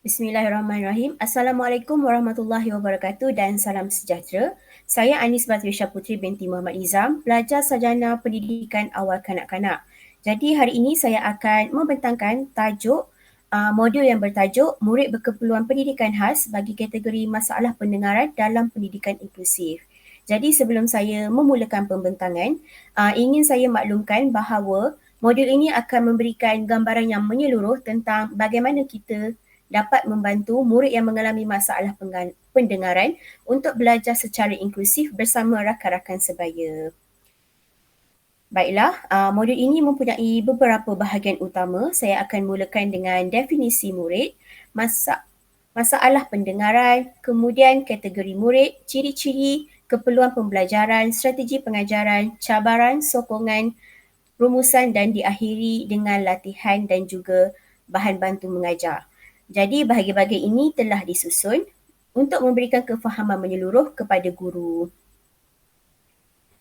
Bismillahirrahmanirrahim. Assalamualaikum warahmatullahi wabarakatuh dan salam sejahtera. Saya Anis Batrisha Putri binti Muhammad Izam, pelajar sarjana pendidikan awal kanak-kanak. Jadi hari ini saya akan membentangkan tajuk uh, modul yang bertajuk Murid Berkeperluan Pendidikan Khas bagi kategori masalah pendengaran dalam pendidikan inklusif. Jadi sebelum saya memulakan pembentangan, uh, ingin saya maklumkan bahawa modul ini akan memberikan gambaran yang menyeluruh tentang bagaimana kita dapat membantu murid yang mengalami masalah pendengaran untuk belajar secara inklusif bersama rakan-rakan sebaya. Baiklah, uh, modul ini mempunyai beberapa bahagian utama. Saya akan mulakan dengan definisi murid, masa, masalah pendengaran, kemudian kategori murid, ciri-ciri, keperluan pembelajaran, strategi pengajaran, cabaran, sokongan, rumusan dan diakhiri dengan latihan dan juga bahan bantu mengajar. Jadi bahagian-bahagian ini telah disusun untuk memberikan kefahaman menyeluruh kepada guru.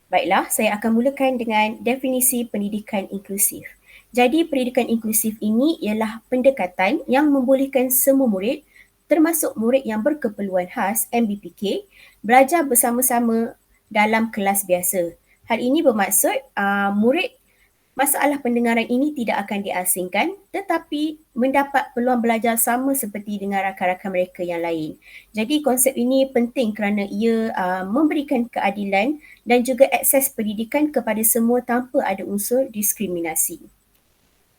Baiklah, saya akan mulakan dengan definisi pendidikan inklusif. Jadi pendidikan inklusif ini ialah pendekatan yang membolehkan semua murid termasuk murid yang berkeperluan khas MBPK belajar bersama-sama dalam kelas biasa. Hal ini bermaksud uh, murid masalah pendengaran ini tidak akan diasingkan tetapi mendapat peluang belajar sama seperti dengan rakan-rakan mereka yang lain. Jadi konsep ini penting kerana ia uh, memberikan keadilan dan juga akses pendidikan kepada semua tanpa ada unsur diskriminasi.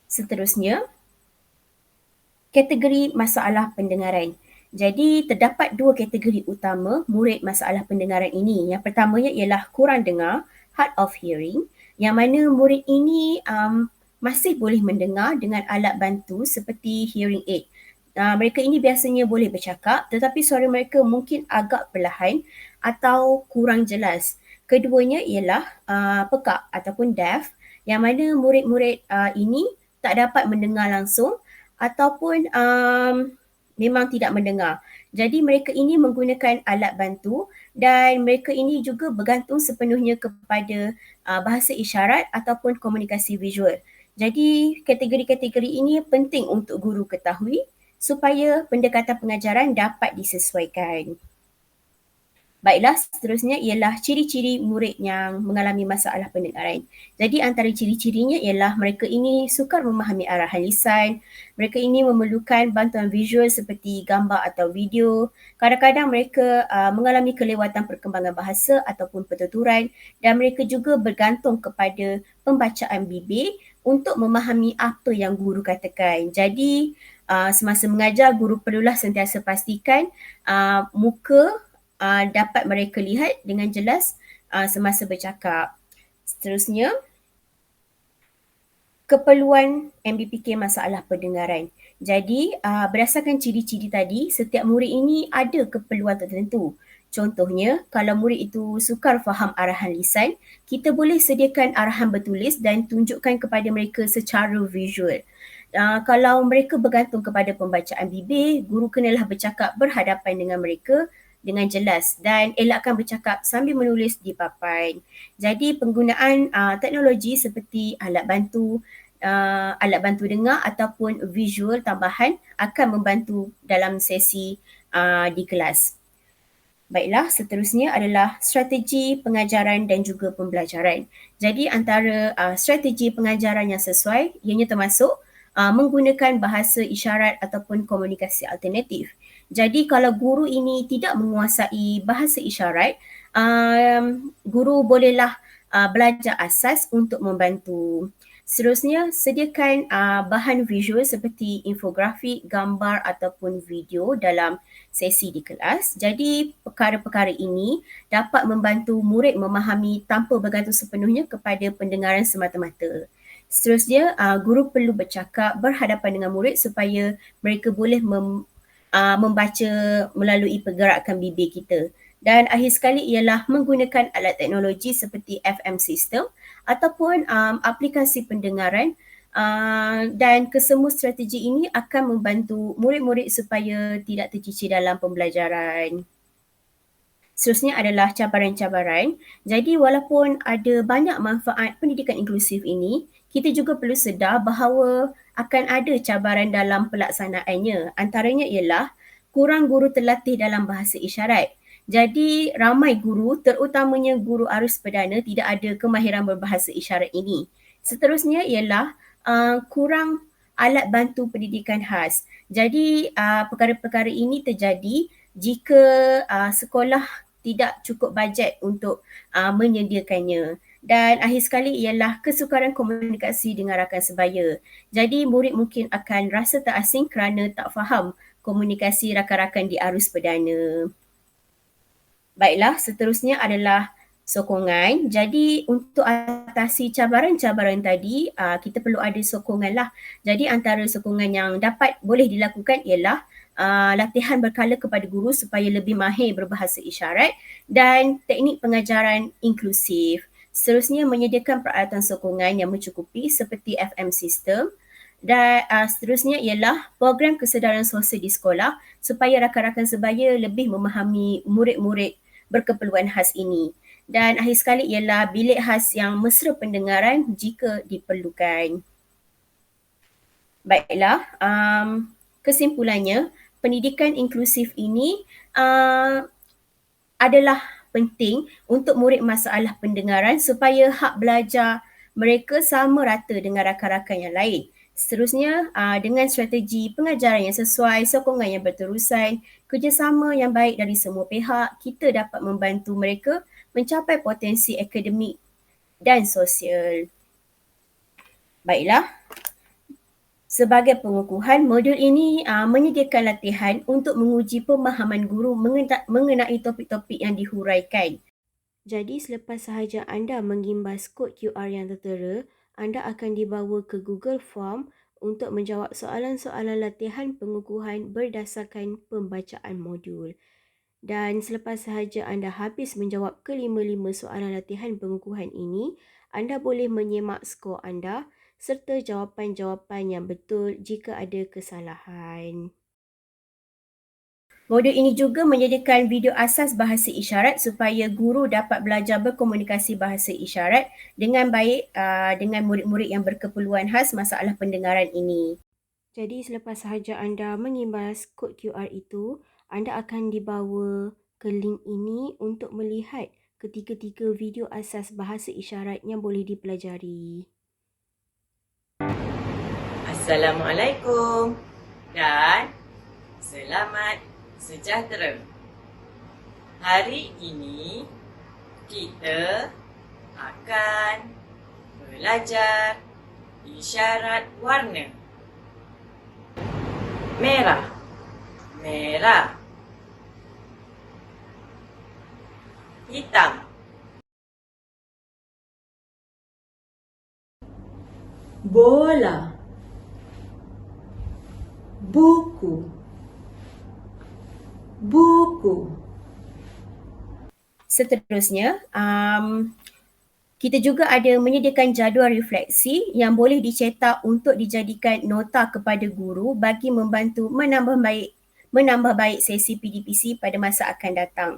Seterusnya, kategori masalah pendengaran. Jadi terdapat dua kategori utama murid masalah pendengaran ini. Yang pertamanya ialah kurang dengar, hard of hearing yang mana murid ini um, masih boleh mendengar dengan alat bantu seperti hearing aid. Uh, mereka ini biasanya boleh bercakap tetapi suara mereka mungkin agak perlahan atau kurang jelas. Keduanya ialah uh, pekak ataupun deaf yang mana murid-murid uh, ini tak dapat mendengar langsung ataupun um, memang tidak mendengar. Jadi mereka ini menggunakan alat bantu dan mereka ini juga bergantung sepenuhnya kepada uh, bahasa isyarat ataupun komunikasi visual. Jadi kategori-kategori ini penting untuk guru ketahui supaya pendekatan pengajaran dapat disesuaikan. Baiklah, seterusnya ialah ciri-ciri murid yang mengalami masalah pendengaran. Jadi antara ciri-cirinya ialah mereka ini sukar memahami arahan lisan, mereka ini memerlukan bantuan visual seperti gambar atau video. Kadang-kadang mereka uh, mengalami kelewatan perkembangan bahasa ataupun pertuturan dan mereka juga bergantung kepada pembacaan bibir untuk memahami apa yang guru katakan. Jadi uh, semasa mengajar guru perlulah sentiasa pastikan uh, muka uh, dapat mereka lihat dengan jelas uh, semasa bercakap. Seterusnya, keperluan MBPK masalah pendengaran. Jadi, uh, berdasarkan ciri-ciri tadi, setiap murid ini ada keperluan tertentu. Contohnya, kalau murid itu sukar faham arahan lisan, kita boleh sediakan arahan bertulis dan tunjukkan kepada mereka secara visual. Uh, kalau mereka bergantung kepada pembacaan bibir, guru kenalah bercakap berhadapan dengan mereka dengan jelas dan elakkan bercakap sambil menulis di papan. Jadi penggunaan uh, teknologi seperti alat bantu, uh, alat bantu dengar ataupun visual tambahan akan membantu dalam sesi uh, di kelas. Baiklah, seterusnya adalah strategi pengajaran dan juga pembelajaran. Jadi antara uh, strategi pengajaran yang sesuai ianya termasuk uh, menggunakan bahasa isyarat ataupun komunikasi alternatif. Jadi kalau guru ini tidak menguasai bahasa isyarat, um, guru bolehlah uh, belajar asas untuk membantu. Seterusnya, sediakan uh, bahan visual seperti infografik, gambar ataupun video dalam sesi di kelas. Jadi perkara-perkara ini dapat membantu murid memahami tanpa bergantung sepenuhnya kepada pendengaran semata-mata. Seterusnya, uh, guru perlu bercakap berhadapan dengan murid supaya mereka boleh mem- uh, membaca melalui pergerakan bibir kita. Dan akhir sekali ialah menggunakan alat teknologi seperti FM system ataupun um, aplikasi pendengaran uh, dan kesemua strategi ini akan membantu murid-murid supaya tidak tercicir dalam pembelajaran. Seterusnya adalah cabaran-cabaran. Jadi walaupun ada banyak manfaat pendidikan inklusif ini, kita juga perlu sedar bahawa akan ada cabaran dalam pelaksanaannya. Antaranya ialah kurang guru terlatih dalam bahasa isyarat. Jadi ramai guru terutamanya guru arus perdana tidak ada kemahiran berbahasa isyarat ini. Seterusnya ialah uh, kurang alat bantu pendidikan khas. Jadi uh, perkara-perkara ini terjadi jika uh, sekolah tidak cukup bajet untuk uh, menyediakannya. Dan akhir sekali ialah kesukaran komunikasi dengan rakan sebaya. Jadi murid mungkin akan rasa tak asing kerana tak faham komunikasi rakan-rakan di arus perdana. Baiklah, seterusnya adalah sokongan. Jadi untuk atasi cabaran-cabaran tadi, uh, kita perlu ada sokongan lah. Jadi antara sokongan yang dapat boleh dilakukan ialah uh, latihan berkala kepada guru supaya lebih mahir berbahasa isyarat dan teknik pengajaran inklusif. Seterusnya menyediakan peralatan sokongan yang mencukupi seperti FM sistem dan uh, seterusnya ialah program kesedaran sosial di sekolah supaya rakan-rakan sebaya lebih memahami murid-murid berkeperluan khas ini. Dan akhir sekali ialah bilik khas yang mesra pendengaran jika diperlukan. Baiklah, um, kesimpulannya pendidikan inklusif ini uh, adalah penting untuk murid masalah pendengaran supaya hak belajar mereka sama rata dengan rakan-rakan yang lain. Seterusnya, uh, dengan strategi pengajaran yang sesuai, sokongan yang berterusan, kerjasama yang baik dari semua pihak, kita dapat membantu mereka mencapai potensi akademik dan sosial. Baiklah, sebagai pengukuhan, modul ini uh, menyediakan latihan untuk menguji pemahaman guru mengenai topik-topik yang dihuraikan. Jadi selepas sahaja anda mengimbas kod QR yang tertera, anda akan dibawa ke Google Form untuk menjawab soalan-soalan latihan pengukuhan berdasarkan pembacaan modul. Dan selepas sahaja anda habis menjawab kelima-lima soalan latihan pengukuhan ini, anda boleh menyemak skor anda serta jawapan-jawapan yang betul jika ada kesalahan. Modul ini juga menyediakan video asas bahasa isyarat supaya guru dapat belajar berkomunikasi bahasa isyarat dengan baik uh, dengan murid-murid yang berkeperluan khas masalah pendengaran ini. Jadi selepas sahaja anda mengimbas kod QR itu, anda akan dibawa ke link ini untuk melihat ketiga-tiga video asas bahasa isyarat yang boleh dipelajari. Assalamualaikum dan selamat sejahtera. Hari ini kita akan belajar isyarat warna. Merah. Merah. Hitam. Bola. Buku buku. Seterusnya, um, kita juga ada menyediakan jadual refleksi yang boleh dicetak untuk dijadikan nota kepada guru bagi membantu menambah baik menambah baik sesi PDPC pada masa akan datang.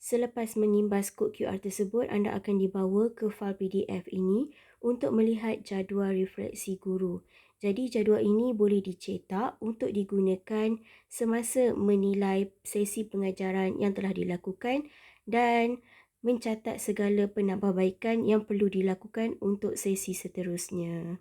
Selepas mengimbas kod QR tersebut, anda akan dibawa ke fail PDF ini untuk melihat jadual refleksi guru. Jadi jadual ini boleh dicetak untuk digunakan semasa menilai sesi pengajaran yang telah dilakukan dan mencatat segala penambahbaikan yang perlu dilakukan untuk sesi seterusnya.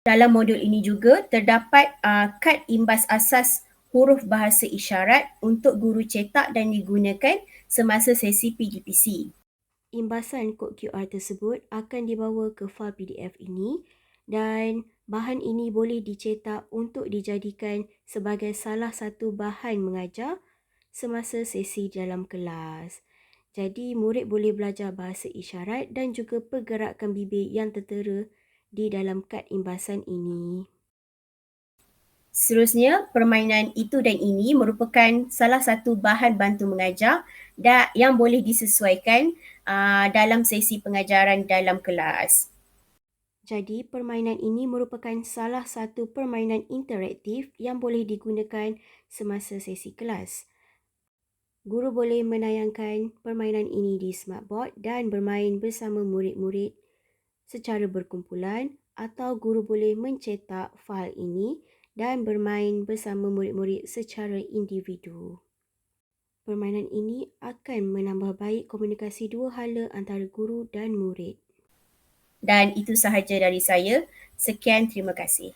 Dalam modul ini juga terdapat uh, kad imbas asas huruf bahasa isyarat untuk guru cetak dan digunakan semasa sesi PGPC imbasan kod QR tersebut akan dibawa ke fail PDF ini dan bahan ini boleh dicetak untuk dijadikan sebagai salah satu bahan mengajar semasa sesi dalam kelas. Jadi murid boleh belajar bahasa isyarat dan juga pergerakan bibir yang tertera di dalam kad imbasan ini. Seterusnya, permainan itu dan ini merupakan salah satu bahan bantu mengajar dan yang boleh disesuaikan uh, dalam sesi pengajaran dalam kelas. Jadi, permainan ini merupakan salah satu permainan interaktif yang boleh digunakan semasa sesi kelas. Guru boleh menayangkan permainan ini di smartboard dan bermain bersama murid-murid secara berkumpulan atau guru boleh mencetak fail ini dan bermain bersama murid-murid secara individu. Permainan ini akan menambah baik komunikasi dua hala antara guru dan murid. Dan itu sahaja dari saya. Sekian, terima kasih.